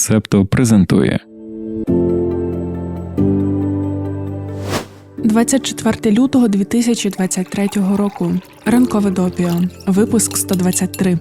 Септо презентує 24 лютого 2023 року. Ранкове допіо. Випуск 123.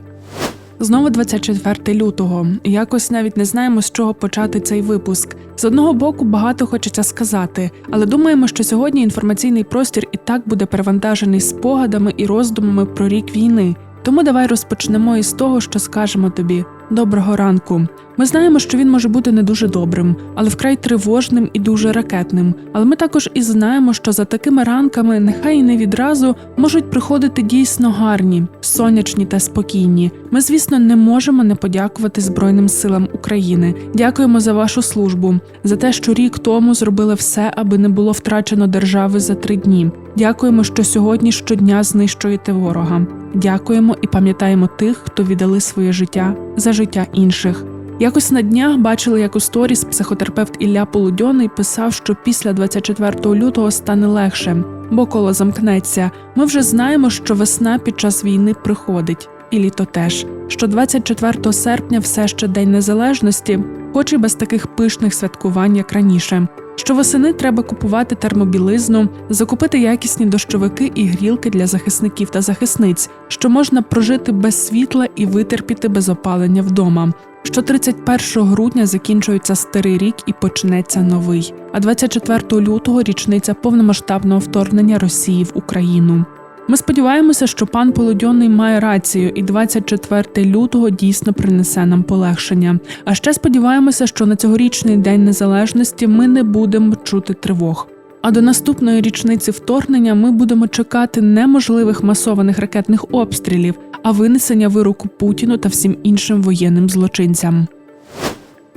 Знову 24 лютого. Якось навіть не знаємо, з чого почати цей випуск. З одного боку, багато хочеться сказати, але думаємо, що сьогодні інформаційний простір і так буде перевантажений спогадами і роздумами про рік війни. Тому давай розпочнемо із того, що скажемо тобі. Доброго ранку. Ми знаємо, що він може бути не дуже добрим, але вкрай тривожним і дуже ракетним. Але ми також і знаємо, що за такими ранками, нехай і не відразу, можуть приходити дійсно гарні, сонячні та спокійні. Ми, звісно, не можемо не подякувати Збройним силам України. Дякуємо за вашу службу, за те, що рік тому зробили все, аби не було втрачено держави за три дні. Дякуємо, що сьогодні щодня знищуєте ворога. Дякуємо і пам'ятаємо тих, хто віддали своє життя за життя інших. Якось на днях бачили, як у сторіс психотерапевт Ілля Полудьоний писав, що після 24 лютого стане легше, бо коло замкнеться. Ми вже знаємо, що весна під час війни приходить, і літо теж. Що 24 серпня все ще День Незалежності, хоч і без таких пишних святкувань, як раніше. Що восени треба купувати термобілизну, закупити якісні дощовики і грілки для захисників та захисниць, що можна прожити без світла і витерпіти без опалення вдома. Що 31 грудня закінчується старий рік і почнеться новий, а 24 лютого річниця повномасштабного вторгнення Росії в Україну. Ми сподіваємося, що пан Полудьонний має рацію, і 24 лютого дійсно принесе нам полегшення. А ще сподіваємося, що на цьогорічний день незалежності ми не будемо чути тривог. А до наступної річниці вторгнення ми будемо чекати неможливих масованих ракетних обстрілів, а винесення вироку Путіну та всім іншим воєнним злочинцям.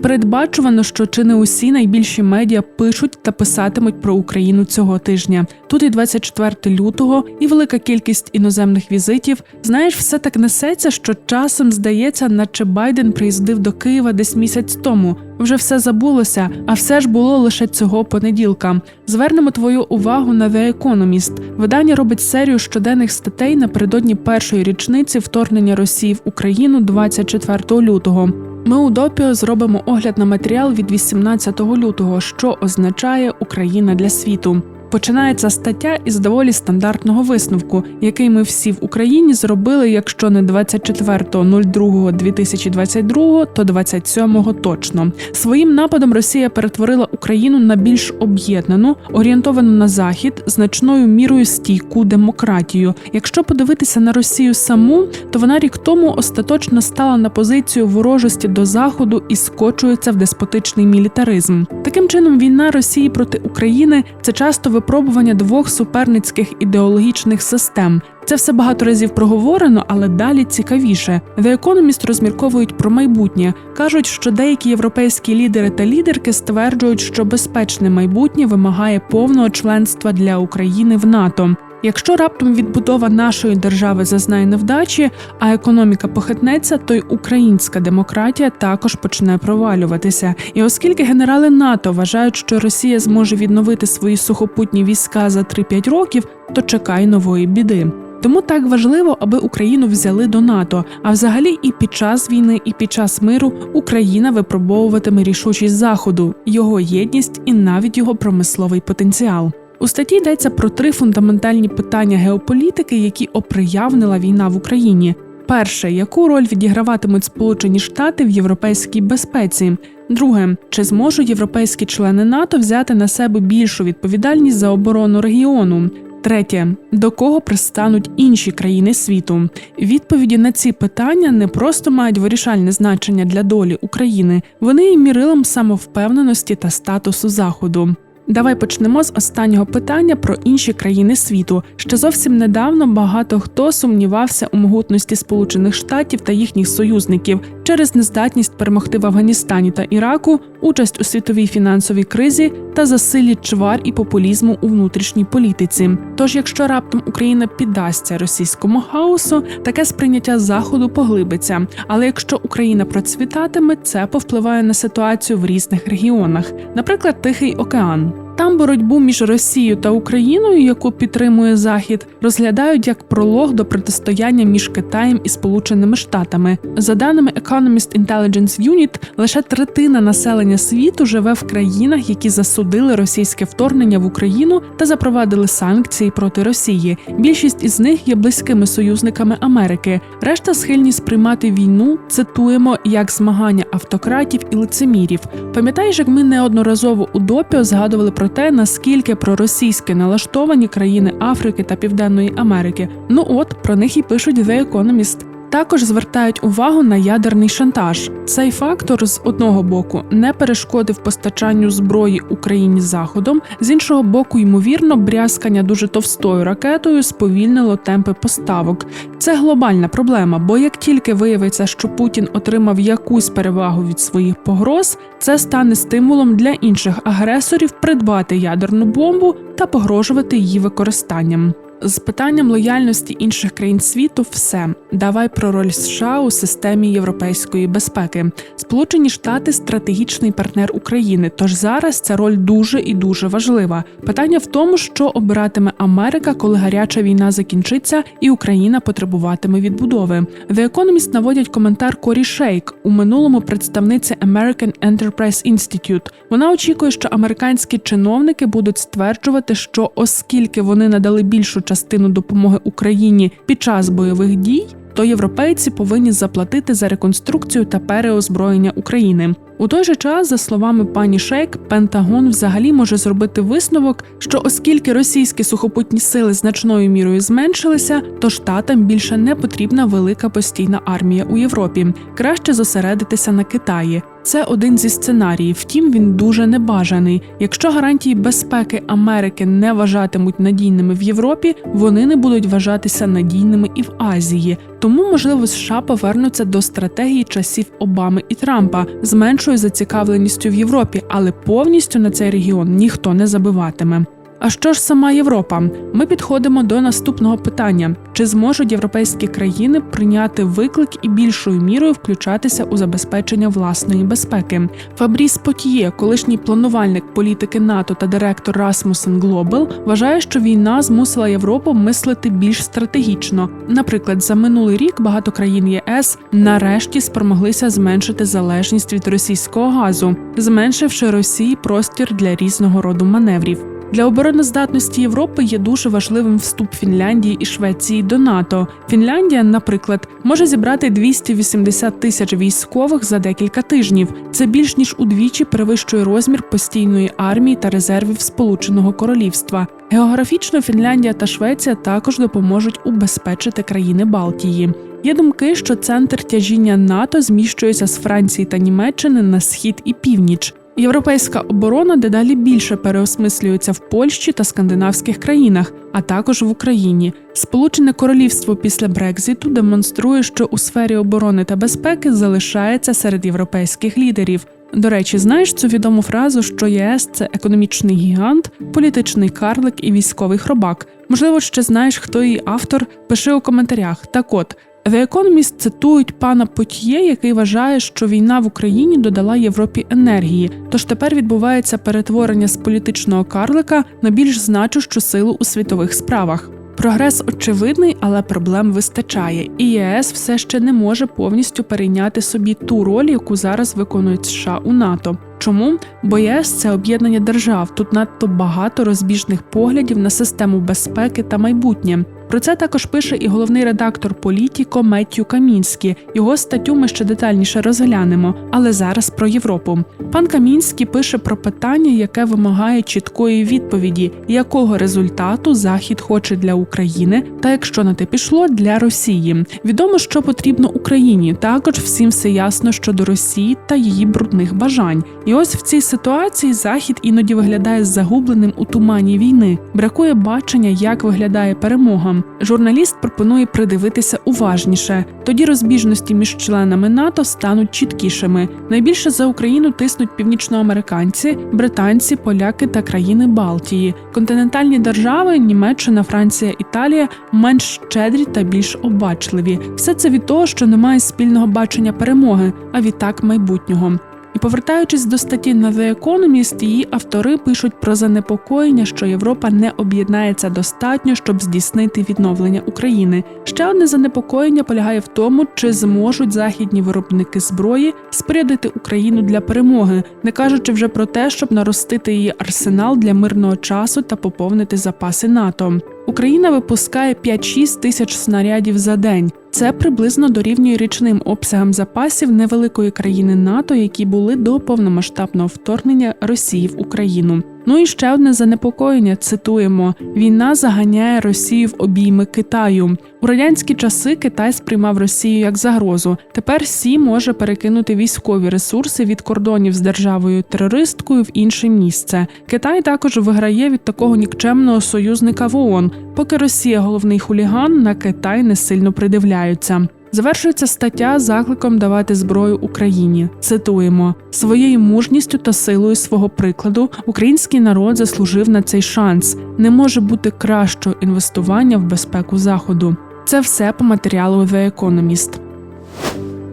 Передбачувано, що чи не усі найбільші медіа пишуть та писатимуть про Україну цього тижня. Тут і 24 лютого, і велика кількість іноземних візитів. Знаєш, все так несеться, що часом здається, наче Байден приїздив до Києва десь місяць тому. Вже все забулося, а все ж було лише цього понеділка. Звернемо твою увагу на The Economist. Видання робить серію щоденних статей напередодні першої річниці вторгнення Росії в Україну 24 лютого. Ми у допіо зробимо огляд на матеріал від 18 лютого, що означає Україна для світу. Починається стаття із доволі стандартного висновку, який ми всі в Україні зробили, якщо не 24.02.2022, то 27-го точно. Своїм нападом Росія перетворила Україну на більш об'єднану, орієнтовану на захід, значною мірою стійку демократію. Якщо подивитися на Росію саму, то вона рік тому остаточно стала на позицію ворожості до заходу і скочується в деспотичний мілітаризм. Таким чином, війна Росії проти України це часто випробування двох суперницьких ідеологічних систем. Це все багато разів проговорено, але далі цікавіше. The Economist розмірковують про майбутнє. кажуть, що деякі європейські лідери та лідерки стверджують, що безпечне майбутнє вимагає повного членства для України в НАТО. Якщо раптом відбудова нашої держави зазнає невдачі, а економіка похитнеться, то й українська демократія також почне провалюватися. І оскільки генерали НАТО вважають, що Росія зможе відновити свої сухопутні війська за 3-5 років, то чекай нової біди. Тому так важливо, аби Україну взяли до НАТО. А взагалі, і під час війни, і під час миру Україна випробовуватиме рішучість заходу, його єдність і навіть його промисловий потенціал. У статті йдеться про три фундаментальні питання геополітики, які оприявнила війна в Україні. Перше, яку роль відіграватимуть Сполучені Штати в європейській безпеці? Друге, чи зможуть європейські члени НАТО взяти на себе більшу відповідальність за оборону регіону? Третє, до кого пристануть інші країни світу? Відповіді на ці питання не просто мають вирішальне значення для долі України, вони є мірилом самовпевненості та статусу Заходу. Давай почнемо з останнього питання про інші країни світу. Ще зовсім недавно багато хто сумнівався у могутності Сполучених Штатів та їхніх союзників через нездатність перемогти в Афганістані та Іраку, участь у світовій фінансовій кризі та засиллі чвар і популізму у внутрішній політиці. Тож, якщо раптом Україна піддасться російському хаосу, таке сприйняття заходу поглибиться. Але якщо Україна процвітатиме, це повпливає на ситуацію в різних регіонах, наприклад, Тихий океан. Там боротьбу між Росією та Україною, яку підтримує Захід, розглядають як пролог до протистояння між Китаєм і Сполученими Штатами. За даними Economist Intelligence Unit, лише третина населення світу живе в країнах, які засудили російське вторгнення в Україну та запровадили санкції проти Росії. Більшість із них є близькими союзниками Америки. Решта схильні сприймати війну. Цитуємо як змагання автократів і лицемірів. Пам'ятаєш, як ми неодноразово у допіо згадували про те, наскільки проросійськи налаштовані країни Африки та Південної Америки. Ну от про них і пишуть The Economist. Також звертають увагу на ядерний шантаж. Цей фактор з одного боку не перешкодив постачанню зброї Україні заходом, з іншого боку, ймовірно, брязкання дуже товстою ракетою сповільнило темпи поставок. Це глобальна проблема, бо як тільки виявиться, що Путін отримав якусь перевагу від своїх погроз, це стане стимулом для інших агресорів придбати ядерну бомбу та погрожувати її використанням. З питанням лояльності інших країн світу все давай про роль США у системі європейської безпеки. Сполучені Штати стратегічний партнер України. Тож зараз ця роль дуже і дуже важлива. Питання в тому, що обиратиме Америка, коли гаряча війна закінчиться, і Україна потребуватиме відбудови. The Economist наводять коментар Корі Шейк у минулому представниці American Enterprise Institute. Вона очікує, що американські чиновники будуть стверджувати, що оскільки вони надали більшу частину допомоги Україні під час бойових дій, то європейці повинні заплатити за реконструкцію та переозброєння України. У той же час, за словами пані Шейк, Пентагон взагалі може зробити висновок, що оскільки російські сухопутні сили значною мірою зменшилися, то штатам більше не потрібна велика постійна армія у Європі. Краще зосередитися на Китаї. Це один зі сценаріїв, втім він дуже небажаний. Якщо гарантії безпеки Америки не вважатимуть надійними в Європі, вони не будуть вважатися надійними і в Азії. Тому, можливо, США повернуться до стратегії часів Обами і Трампа з меншою зацікавленістю в Європі, але повністю на цей регіон ніхто не забиватиме. А що ж сама Європа? Ми підходимо до наступного питання: чи зможуть європейські країни прийняти виклик і більшою мірою включатися у забезпечення власної безпеки? Фабріс Потіє, колишній планувальник політики НАТО та директор Rasmussen Global, вважає, що війна змусила Європу мислити більш стратегічно. Наприклад, за минулий рік багато країн ЄС нарешті спромоглися зменшити залежність від російського газу, зменшивши Росії простір для різного роду маневрів. Для обороноздатності Європи є дуже важливим вступ Фінляндії і Швеції до НАТО. Фінляндія, наприклад, може зібрати 280 тисяч військових за декілька тижнів. Це більш ніж удвічі перевищує розмір постійної армії та резервів Сполученого Королівства. Географічно Фінляндія та Швеція також допоможуть убезпечити країни Балтії. Є думки, що центр тяжіння НАТО зміщується з Франції та Німеччини на схід і північ. Європейська оборона дедалі більше переосмислюється в Польщі та скандинавських країнах, а також в Україні. Сполучене Королівство після Брекзиту демонструє, що у сфері оборони та безпеки залишається серед європейських лідерів. До речі, знаєш цю відому фразу, що ЄС це економічний гігант, політичний карлик і військовий хробак. Можливо, ще знаєш, хто її автор. Пиши у коментарях. Так от. The Economist цитують пана Потьє, який вважає, що війна в Україні додала Європі енергії. Тож тепер відбувається перетворення з політичного карлика на більш значущу силу у світових справах. Прогрес очевидний, але проблем вистачає, і ЄС все ще не може повністю перейняти собі ту роль, яку зараз виконують США у НАТО. Чому? Бо ЄС це об'єднання держав. Тут надто багато розбіжних поглядів на систему безпеки та майбутнє. Про це також пише і головний редактор Політіко Меттю Камінський. Його статтю ми ще детальніше розглянемо, але зараз про Європу. Пан Камінський пише про питання, яке вимагає чіткої відповіді, якого результату Захід хоче для України, та якщо на те пішло для Росії. Відомо, що потрібно Україні. Також всім все ясно щодо Росії та її брудних бажань. І ось в цій ситуації Захід іноді виглядає загубленим у тумані війни. Бракує бачення, як виглядає перемога. Журналіст пропонує придивитися уважніше. Тоді розбіжності між членами НАТО стануть чіткішими. Найбільше за Україну тиснуть північноамериканці, британці, поляки та країни Балтії. Континентальні держави Німеччина, Франція, Італія менш щедрі та більш обачливі. Все це від того, що немає спільного бачення перемоги, а відтак майбутнього. І повертаючись до статті на The Economist, її автори пишуть про занепокоєння, що Європа не об'єднається достатньо, щоб здійснити відновлення України. Ще одне занепокоєння полягає в тому, чи зможуть західні виробники зброї спорядити Україну для перемоги, не кажучи вже про те, щоб наростити її арсенал для мирного часу та поповнити запаси НАТО. Україна випускає 5-6 тисяч снарядів за день. Це приблизно дорівнює річним обсягам запасів невеликої країни НАТО, які були до повномасштабного вторгнення Росії в Україну. Ну і ще одне занепокоєння. Цитуємо: війна заганяє Росію в обійми Китаю. У радянські часи Китай сприймав Росію як загрозу. Тепер Сі може перекинути військові ресурси від кордонів з державою терористкою в інше місце. Китай також виграє від такого нікчемного союзника в ООН. Поки Росія головний хуліган, на Китай не сильно придивляються. Завершується стаття закликом давати зброю Україні. Цитуємо своєю мужністю та силою свого прикладу. Український народ заслужив на цей шанс. Не може бути кращого інвестування в безпеку заходу. Це все по матеріалу The Economist.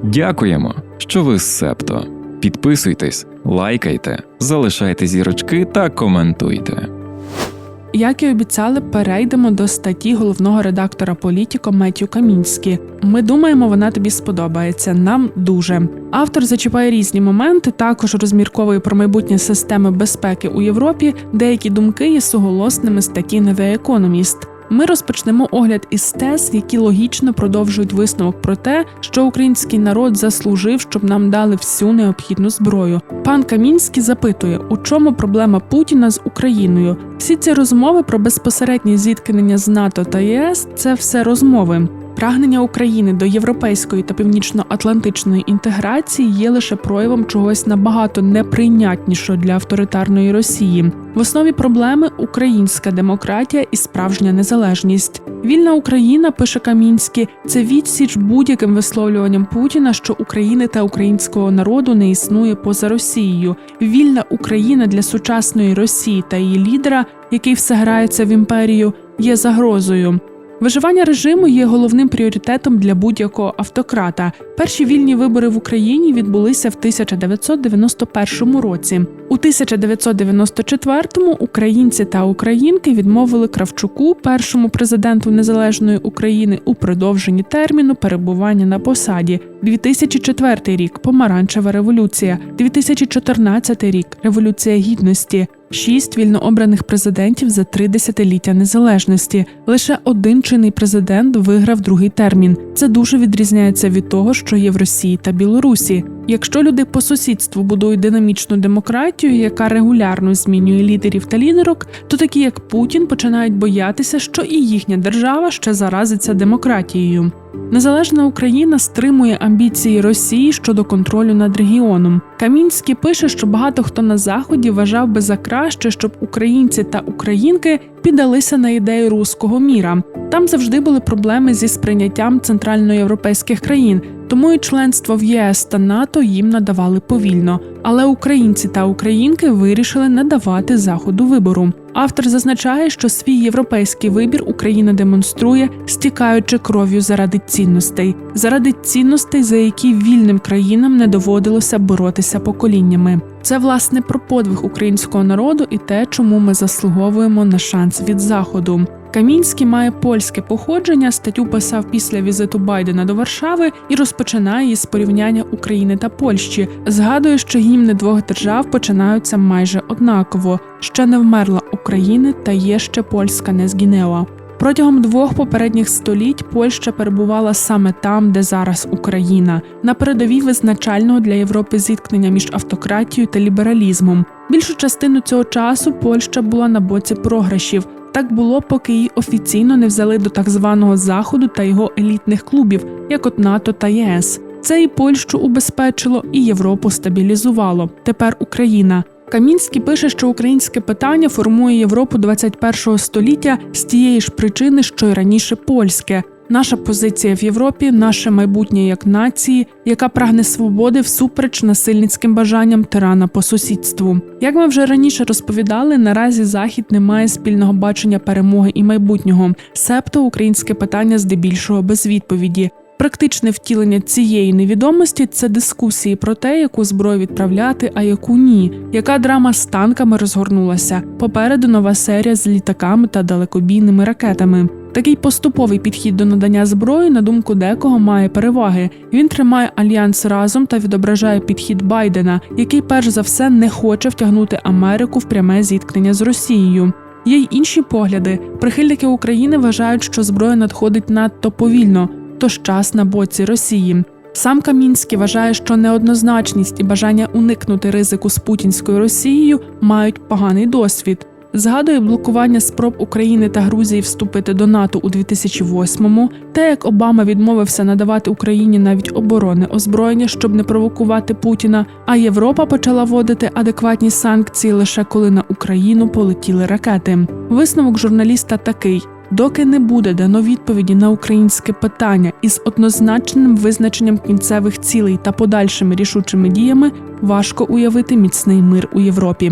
Дякуємо, що ви з Септо. Підписуйтесь, лайкайте, залишайте зірочки та коментуйте. Як і обіцяли, перейдемо до статті головного редактора Політіко Меттю Камінські. Ми думаємо, вона тобі сподобається. Нам дуже. Автор зачіпає різні моменти, також розмірковує про майбутнє системи безпеки у Європі. Деякі думки є суголосними статті The Economist. Ми розпочнемо огляд із тез, які логічно продовжують висновок про те, що український народ заслужив, щоб нам дали всю необхідну зброю. Пан Камінський запитує, у чому проблема Путіна з Україною. Всі ці розмови про безпосередні зіткнення з НАТО та ЄС це все розмови. Прагнення України до європейської та північно-атлантичної інтеграції є лише проявом чогось набагато неприйнятнішого для авторитарної Росії. В основі проблеми українська демократія і справжня незалежність. Вільна Україна, пише Камінський, це відсіч будь-яким висловлюванням Путіна, що України та українського народу не існує поза Росією. Вільна Україна для сучасної Росії та її лідера, який все грається в імперію, є загрозою. Виживання режиму є головним пріоритетом для будь-якого автократа. Перші вільні вибори в Україні відбулися в 1991 році. У 1994-му українці та українки відмовили Кравчуку, першому президенту незалежної України, у продовженні терміну перебування на посаді. 2004 рік помаранчева революція, 2014 рік революція гідності. Шість вільнообраних президентів за три десятиліття незалежності. Лише один чинний президент виграв другий термін. Це дуже відрізняється від того, що є в Росії та Білорусі. Якщо люди по сусідству будують динамічну демократію, яка регулярно змінює лідерів та лідерок, то такі як Путін починають боятися, що і їхня держава ще заразиться демократією. Незалежна Україна стримує амбіції Росії щодо контролю над регіоном. Камінський пише, що багато хто на заході вважав би за краще, щоб українці та українки піддалися на ідею руського міра. Там завжди були проблеми зі сприйняттям центральноєвропейських країн, тому і членство в ЄС та НАТО їм надавали повільно. Але українці та українки вирішили не давати заходу вибору. Автор зазначає, що свій європейський вибір Україна демонструє, стікаючи кров'ю заради цінностей, заради цінностей, за які вільним країнам не доводилося боротися поколіннями. Це власне про подвиг українського народу і те, чому ми заслуговуємо на шанс від заходу. Камінський має польське походження. Статтю писав після візиту Байдена до Варшави і розпочинає її з порівняння України та Польщі. Згадує, що гімни двох держав починаються майже однаково. Ще не вмерла України, та є ще польська не згінела. Протягом двох попередніх століть Польща перебувала саме там, де зараз Україна, на передовій визначального для Європи зіткнення між автократією та лібералізмом. Більшу частину цього часу Польща була на боці програшів. Так було, поки її офіційно не взяли до так званого заходу та його елітних клубів, як от НАТО та ЄС. Це і Польщу убезпечило, і Європу стабілізувало. Тепер Україна. Камінський пише, що українське питання формує Європу 21-го століття з тієї ж причини, що й раніше польське. Наша позиція в Європі, наше майбутнє як нації, яка прагне свободи всупереч насильницьким бажанням тирана по сусідству. Як ми вже раніше розповідали, наразі захід не має спільного бачення перемоги і майбутнього, себто українське питання здебільшого без відповіді. Практичне втілення цієї невідомості це дискусії про те, яку зброю відправляти, а яку ні, яка драма з танками розгорнулася. Попереду нова серія з літаками та далекобійними ракетами. Такий поступовий підхід до надання зброї, на думку декого, має переваги. Він тримає альянс разом та відображає підхід Байдена, який перш за все не хоче втягнути Америку в пряме зіткнення з Росією. Є й інші погляди. Прихильники України вважають, що зброя надходить надто повільно, тож час на боці Росії. Сам Камінський вважає, що неоднозначність і бажання уникнути ризику з путінською Росією мають поганий досвід. Згадує блокування спроб України та Грузії вступити до НАТО у 2008-му, те, як Обама відмовився надавати Україні навіть оборонне озброєння, щоб не провокувати Путіна. А Європа почала вводити адекватні санкції лише коли на Україну полетіли ракети. Висновок журналіста такий. Доки не буде дано відповіді на українське питання із однозначним визначенням кінцевих цілей та подальшими рішучими діями, важко уявити міцний мир у Європі.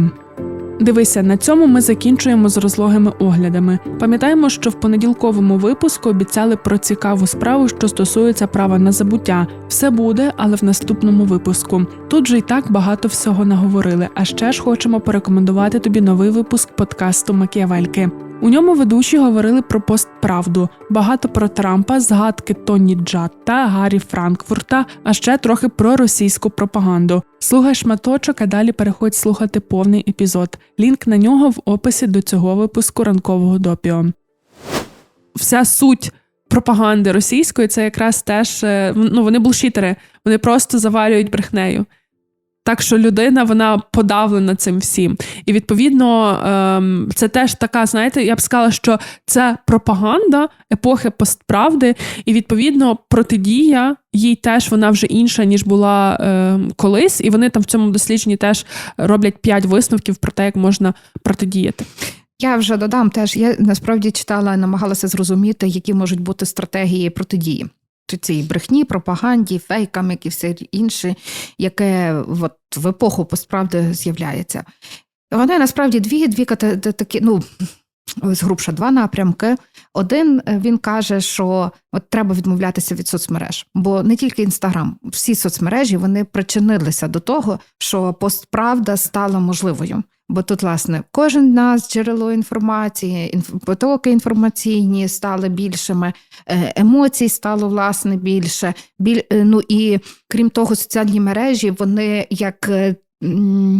Дивися, на цьому ми закінчуємо з розлогими оглядами. Пам'ятаємо, що в понеділковому випуску обіцяли про цікаву справу, що стосується права на забуття. Все буде, але в наступному випуску. Тут же й так багато всього наговорили. А ще ж хочемо порекомендувати тобі новий випуск подкасту Макіавельки. У ньому ведучі говорили про постправду, багато про Трампа, згадки Тоні Джатта, Гаррі Франкфурта, а ще трохи про російську пропаганду. Слухай шматочок, а далі переходь слухати повний епізод. Лінк на нього в описі до цього випуску ранкового допіо. Вся суть пропаганди російської це якраз теж е, ну вони булшітери, вони просто заварюють брехнею. Так що людина вона подавлена цим всім. І відповідно ем, це теж така, знаєте, я б сказала, що це пропаганда епохи постправди, і відповідно протидія їй теж вона вже інша, ніж була ем, колись. І вони там в цьому дослідженні теж роблять п'ять висновків про те, як можна протидіяти. Я вже додам теж. Я насправді читала, намагалася зрозуміти, які можуть бути стратегії протидії. Чи цій брехні, пропаганді, фейкам, як і все інше, яке от в епоху постправди з'являється. Вони насправді дві, дві такі, ну ось грубше, два напрямки. Один е, він каже, що от треба відмовлятися від соцмереж, бо не тільки інстаграм, всі соцмережі вони причинилися до того, що постправда стала можливою. Бо тут, власне, кожен нас джерело інформації, потоки інформаційні стали більшими, е, емоцій стало власне більше. Біль... е, Ну і крім того, соціальні мережі вони як.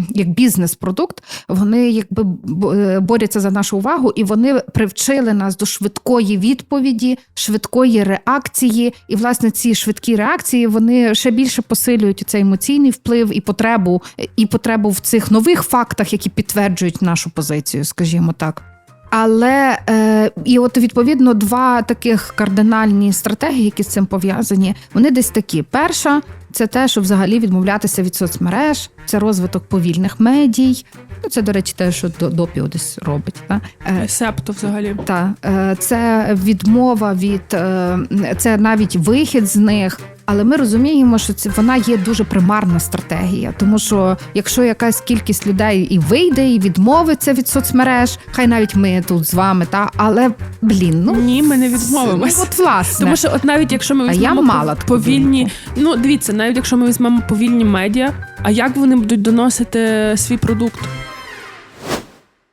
Як бізнес-продукт, вони якби е, борються за нашу увагу, і вони привчили нас до швидкої відповіді, швидкої реакції. І власне ці швидкі реакції вони ще більше посилюють цей емоційний вплив і потребу, і потребу в цих нових фактах, які підтверджують нашу позицію, скажімо так. Але е, і от відповідно два таких кардинальні стратегії, які з цим пов'язані, вони десь такі. Перша це те, щоб взагалі відмовлятися від соцмереж, це розвиток повільних медій. Ну, це, до речі, те, що До- допіо десь робить. Та? Е, Септо взагалі. та е, це відмова від е, це навіть вихід з них. Але ми розуміємо, що це вона є дуже примарна стратегія, тому що якщо якась кількість людей і вийде, і відмовиться від соцмереж, хай навіть ми тут з вами, та але блін, ну Ні, ми не ну, от власне, Тому що, от навіть якщо ми А я візьмемо мала повільні, думку. ну дивіться, навіть якщо ми візьмемо повільні медіа, а як вони будуть доносити свій продукт?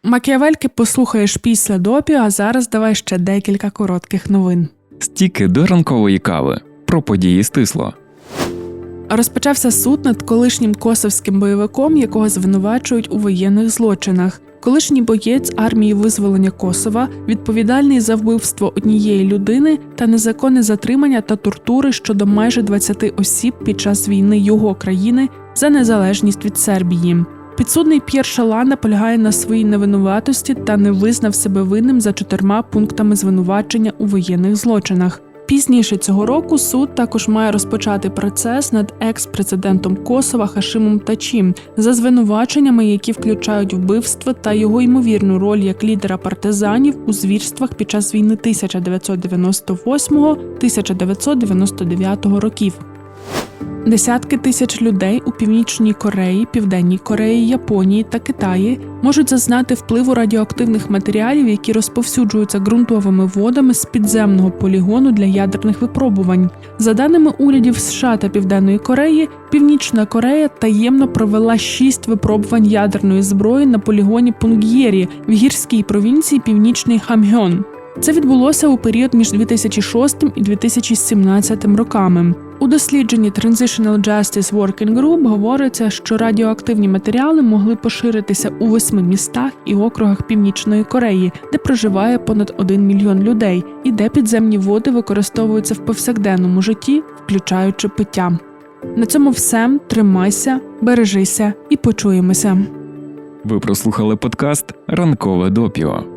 Макіавельки послухаєш після допі, а зараз давай ще декілька коротких новин. Стіки до ранкової кави про події стисло. Розпочався суд над колишнім косовським бойовиком, якого звинувачують у воєнних злочинах. Колишній боєць армії визволення Косова, відповідальний за вбивство однієї людини та незаконне затримання та тортури щодо майже 20 осіб під час війни його країни за незалежність від Сербії. Підсудний П'єр Шала наполягає на своїй невинуватості та не визнав себе винним за чотирма пунктами звинувачення у воєнних злочинах. Пізніше цього року суд також має розпочати процес над екс-президентом Косова Хашимом Тачім за звинуваченнями, які включають вбивство та його ймовірну роль як лідера партизанів у звірствах під час війни 1998-1999 років. Десятки тисяч людей у Північній Кореї, Південній Кореї, Японії та Китаї можуть зазнати впливу радіоактивних матеріалів, які розповсюджуються ґрунтовими водами з підземного полігону для ядерних випробувань. За даними урядів США та Південної Кореї, Північна Корея таємно провела шість випробувань ядерної зброї на полігоні Пунг'єрі в гірській провінції Північний Хамгьон. Це відбулося у період між 2006 і 2017 роками. У дослідженні Transitional Justice Working Group говориться, що радіоактивні матеріали могли поширитися у восьми містах і округах Північної Кореї, де проживає понад 1 мільйон людей, і де підземні води використовуються в повсякденному житті, включаючи пиття. На цьому все. Тримайся, бережися і почуємося. Ви прослухали подкаст Ранкове допіо.